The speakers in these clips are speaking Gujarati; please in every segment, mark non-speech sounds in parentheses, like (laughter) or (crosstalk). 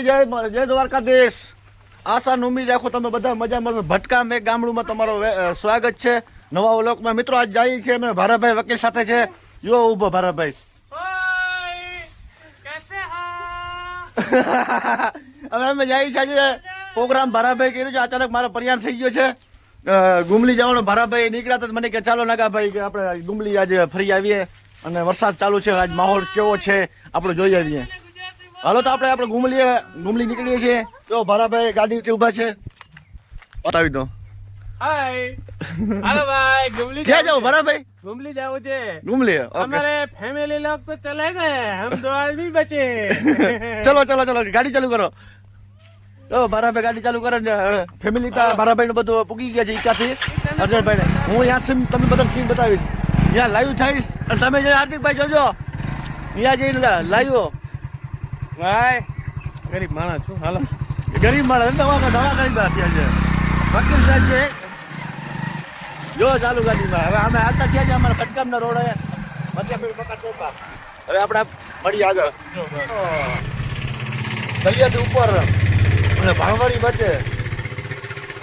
જય જય દ્વારકાધીશ. આશા ઉમ્મીદ રાખો તમે બધા મજામાં છો. ભટકા મેં ગામડુંમાં તમારો સ્વાગત છે. નવા વ્લોગમાં મિત્રો આજ જઈએ છીએ અમે. ભારાભાઈ વકીલ સાથે છે. યો ઊભો ભારાભાઈ. (laughs) હવે અમે જઈએ છીએ આજે પ્રોગ્રામ. ભારાભાઈ કર્યું છે. અચાનક મારો પરિયાર થઈ ગયો છે. ગુમલી જવાનો. ભારાભાઈ નીકળ્યા તો મને કે ચાલો નાગાભાઈ કે આપણે ગુમલી આજે ફરી આવીએ. અને વરસાદ ચાલુ છે. આજ માહોલ કેવો છે? આપણે જોઈ આવીએ. હાલો તો આપણે આપણે ગુમલીએ ગુમલી નીકળીએ છીએ. તો ભારાભાઈ ગાડી ઊભા છે. બતાવી દો. હાય ભાઈ ગુમલી ક્યાં જાઓ ભારાભાઈ? ગુમલી જાવ છે. ગુમલી અમારે ફેમિલી લોગ તો ચલે ગયે બચે. (laughs) ચલો ચલો ચલો ગાડી ચાલુ કરો. તો ભારાભાઈ ગાડી ચાલુ કરે ને ફેમિલી તા ભારાભાઈ બધું પૂકી ગયા છે ક્યાંથી હું ત્યાં સીમ તમને બધા સીમ બતાવીશ. ત્યાં લાઈવ થઈશ અને તમે જે હાર્દિકભાઈ જોજો ત્યાં જઈને લાઈવ ભાઈ, ગરીબ માણસ છું, હાલો. ગરીબ માણસ દવા નવા ગરીબ ત્યાં છે. વકીલ સાહેબ છે. જો ચાલુ ગાડીમાં હવે અમે આવતા થયા છે અમારા ખટકામના રોડે. હવે આપણે મળીએ આગળ. દલિયાથી ઉપર. અને ભાણવાડી વચ્ચે.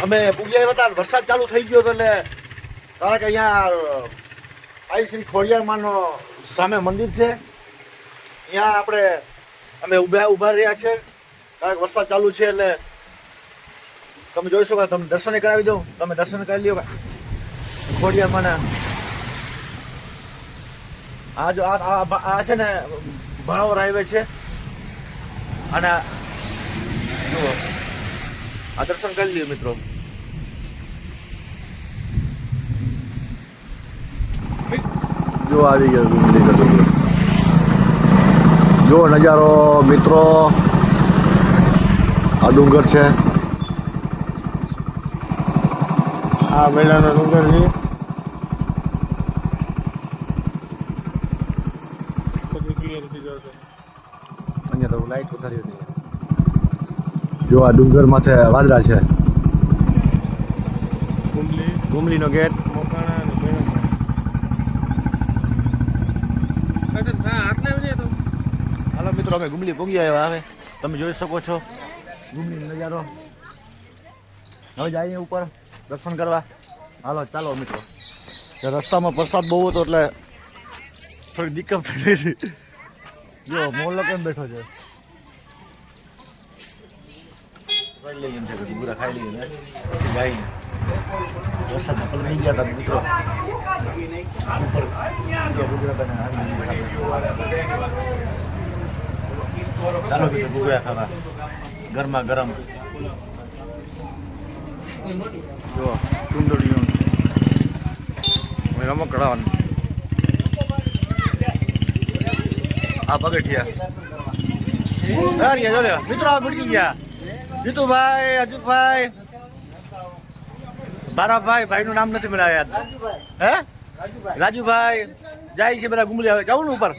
અમે પૂગ્યા હતા વરસાદ ચાલુ થઈ ગયો હતો એટલે કારણ કે અહીંયા, આઈ શ્રી ખોડિયારમાંનો સામે મંદિર છે. અહીંયા આપણે અમે ઊભા ઊભા રહ્યા છે. કારણ કે વરસાદ ચાલુ છે એટલે તમે જોઈ શકો તમે દર્શન કરાવી દઉં. તમે દર્શન કરી લ્યો ખોડિયાર મને આ જો આ આ- છે ને, ભણાવર હાઈવે છે. અને જુઓ. આ દર્શન કરી લ્યો મિત્રો. જો આવી ગયો જો નજારો મિત્રો આ ડુંગર છે. આ મેળાનો ડુંગર છે. અહીંયા તો લાઈટ ઉતારી હતી જો આ ડુંગર માથે વાદળા છે. ગુમલી. ગુમલીનો ગેટ મોકાણા અને મેળા અચ્છા સા હાથ લાવજે તો હાલો મિત્રો, અમે ગુમલી પૂગી આવ્યા હવે. તમે જોઈ શકો છો. ગુમલી નજારો. હવે જઈએ ઉપર દર્શન કરવા. હાલો, ચાલો મિત્રો. રસ્તામાં વરસાદ બહુ હતો એટલે થોડી દિક્કત થઈ હતી. જો મોલો કેમ બેઠો છે? ખાઈ લઈએ છે બધી પૂરા ખાઈ લઈએ ગાઈને. વરસાદમાં પલળી ગયા હતા મિત્રો. ઉપર. આવી સામે. ચાલો બીજું ભૂગળા ખાવા. ગરમા ગરમ. જો કુંડળીઓ રમક કઢાવવાનું. આ પગઠિયા મિત્રો, આ ગયા. જીતુભાઈ, અજીતભાઈ. બારાભાઈ, ભાઈનું નામ નથી મળ્યા હે? રાજુભાઈ. જાય છે બધા ગુમલી આવે જવું ને ઉપર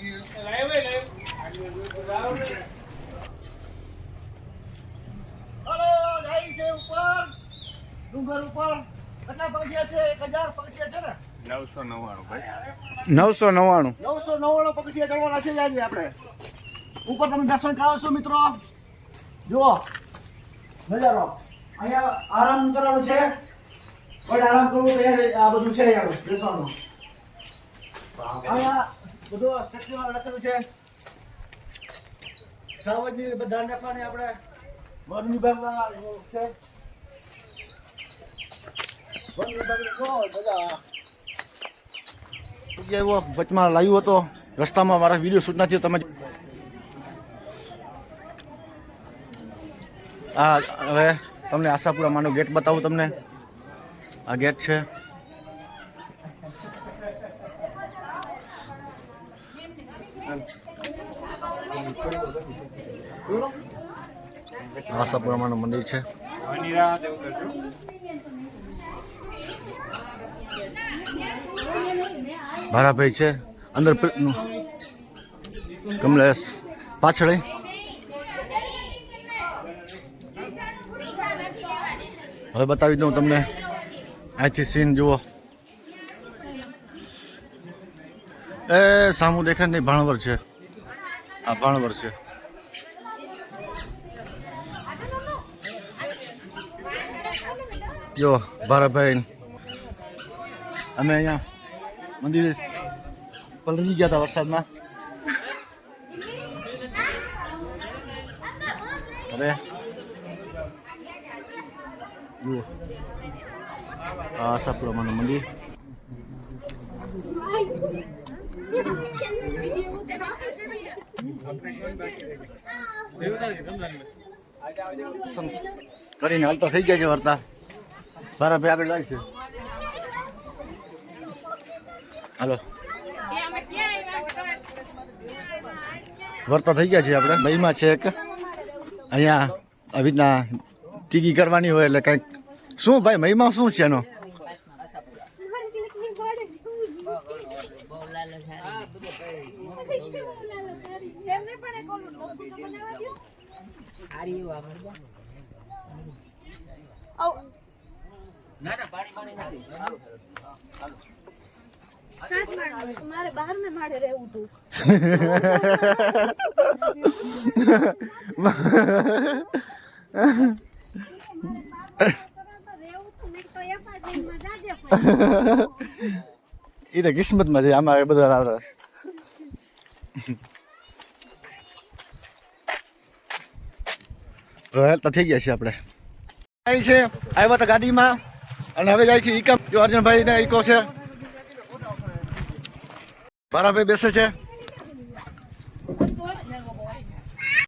હલો જાય છે ઉપર ડુંગર ઉપર કેટલા પગથિયા છે? એક હજાર પગથિયા છે ને? નવસો નવ્વાણું ભાઈ. નવસો નવ્વાણું. નવસો નવ્વાણું પગથિયા ચડવાના છે આજે આપણે. ઉપર તમે દર્શન કરાવશો મિત્રો? જુઓ. નજારો. અહીંયા આરામ કરવાનો છે. પણ આરામ કરવું તો આ બધું છે અહીંયા બેસવાનું. અહીંયા બધું સ્ટ્રક્ચર લખેલું છે. સાવજની બધા રાખવાની આપણે વન વિભાગના છે વન વિભાગની જો બધા જગ્યાએ એવો વચમાં લાવ્યો હતો. રસ્તામાં મારા વીડિયો શૂટ નથી તમે આ હવે તમને આશાપુરા માનો ગેટ બતાવું તમને. આ ગેટ છે. આશાપુરા માનું મંદિર છે. ભારાભાઈ છે. અંદર કમલેશ, પાછળ હવે બતાવી દઉં તમને. અહીંથી સીન જુઓ. એ સામું દેખાય નહીં, ભાણવર છે. આ ભાણવર છે. જો, ભારાભાઈ અમે અહીંયા મંદિરે પલરી ગયા હતા વરસાદમાં. હવે જુઓ. આ સપ્રમાનું મંદિર. કરીને હાલતા થઈ ગયા છે વર્તા. ભારતભાઈ આગળ જાય છે હાલો. વર્તા થઈ ગયા છે આપણે. મહિમા છે એક. અહીંયા આવી રીતના ટીકી કરવાની હોય એટલે કંઈક. શું ભાઈ મહિમા શું છે એનો? ના ના પાણી પાણી ઓલું ડોકું તો બનાવવા દ્યો. આવ. સાત માળનું. એ તો કિસ્મતમાં છે એ બધા રોયલ તો થઈ ગયા છે આપણે. અહીં છે, આવ્યા હતા ગાડીમાં. અને હવે જાય છે ઈકમ જો અર્જુનભાઈ ને ઈકો છે. ભારાભાઈ બેસે છે?